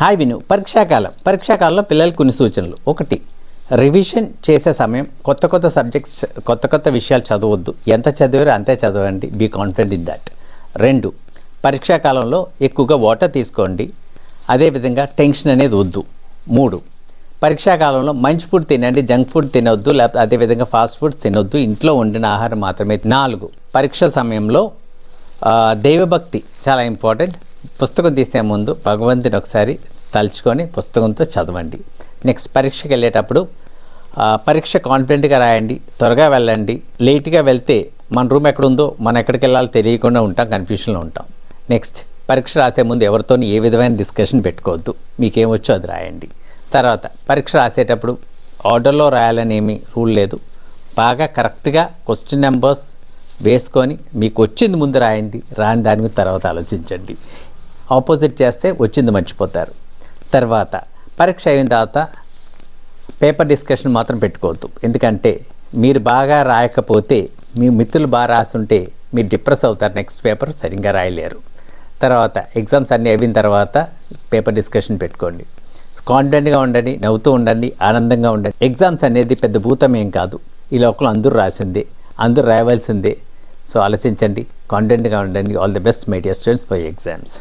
Hi విను. పరీక్షాకాలం పరీక్షాకాలంలో పిల్లలకు కొన్ని సూచనలు. ఒకటి రివిజన్ చేసే సమయం. కొత్త కొత్త సబ్జెక్ట్స్ కొత్త కొత్త విషయాలు చదవద్దు. ఎంత చదివారో అంతే చదవండి. బీ కాన్ఫిడెంట్ ఇన్ దట్ రెండు పరీక్షాకాలంలో ఎక్కువగా వాటర్ తీసుకోండి. అదేవిధంగా టెన్షన్ అనేది వద్దు. మూడు పరీక్షాకాలంలో మంచి ఫుడ్ తినండి. జంక్ ఫుడ్ తినొద్దు. లేకపోతే అదేవిధంగా ఫాస్ట్ ఫుడ్స్ తినొద్దు. ఇంట్లో వండిన ఆహారం మాత్రమే. నాలుగు పరీక్ష సమయంలో దైవభక్తి చాలా ఇంపార్టెంట్ పుస్తకం తీసే ముందు భగవంతుని ఒకసారి తలుచుకొని పుస్తకంతో చదవండి. నెక్స్ట్ పరీక్షకి వెళ్ళేటప్పుడు పరీక్ష కాన్ఫిడెంట్గా రాయండి త్వరగా వెళ్ళండి. లేట్గా వెళ్తే మన రూమ్ ఎక్కడ ఉందో మనం ఎక్కడికి వెళ్ళాలో తెలియకుండా ఉంటాం కన్ఫ్యూషన్లో ఉంటాం. నెక్స్ట్ పరీక్ష రాసే ముందు ఎవరితో ఏ విధమైన డిస్కషన్ పెట్టుకోవద్దు. మీకేమొచ్చో అది రాయండి. తర్వాత పరీక్ష రాసేటప్పుడు ఆర్డర్లో రాయాలని ఏమీ రూల్ లేదు. బాగా కరెక్ట్గా క్వశ్చన్ నెంబర్స్ వేసుకొని మీకు వచ్చింది ముందు రాయండి రాని దాని మీద తర్వాత ఆలోచించండి. ఆపోజిట్ చేస్తే వచ్చింది మర్చిపోతారు. తర్వాత పరీక్ష అయిన తర్వాత పేపర్ డిస్కషన్ మాత్రం పెట్టుకోవద్దు. ఎందుకంటే మీరు బాగా రాయకపోతే మీ మిత్రులు బాగా రాసుంటే మీరు డిప్రెస్ అవుతారు. నెక్స్ట్ పేపర్ సరిగ్గా రాయలేరు. తర్వాత ఎగ్జామ్స్ అన్నీ అయిన తర్వాత పేపర్ డిస్కషన్ పెట్టుకోండి. కాన్ఫిడెంట్గా ఉండండి నవ్వుతూ ఉండండి ఆనందంగా ఉండండి. ఎగ్జామ్స్ అనేది పెద్ద భూతం ఏం కాదు. ఈ లోకల్ అందరూ రాసిందే అందరూ రాయవలసిందే. సో ఆలోచించండి కాన్ఫిడెంట్గా ఉండండి. All the best my dear students for exams.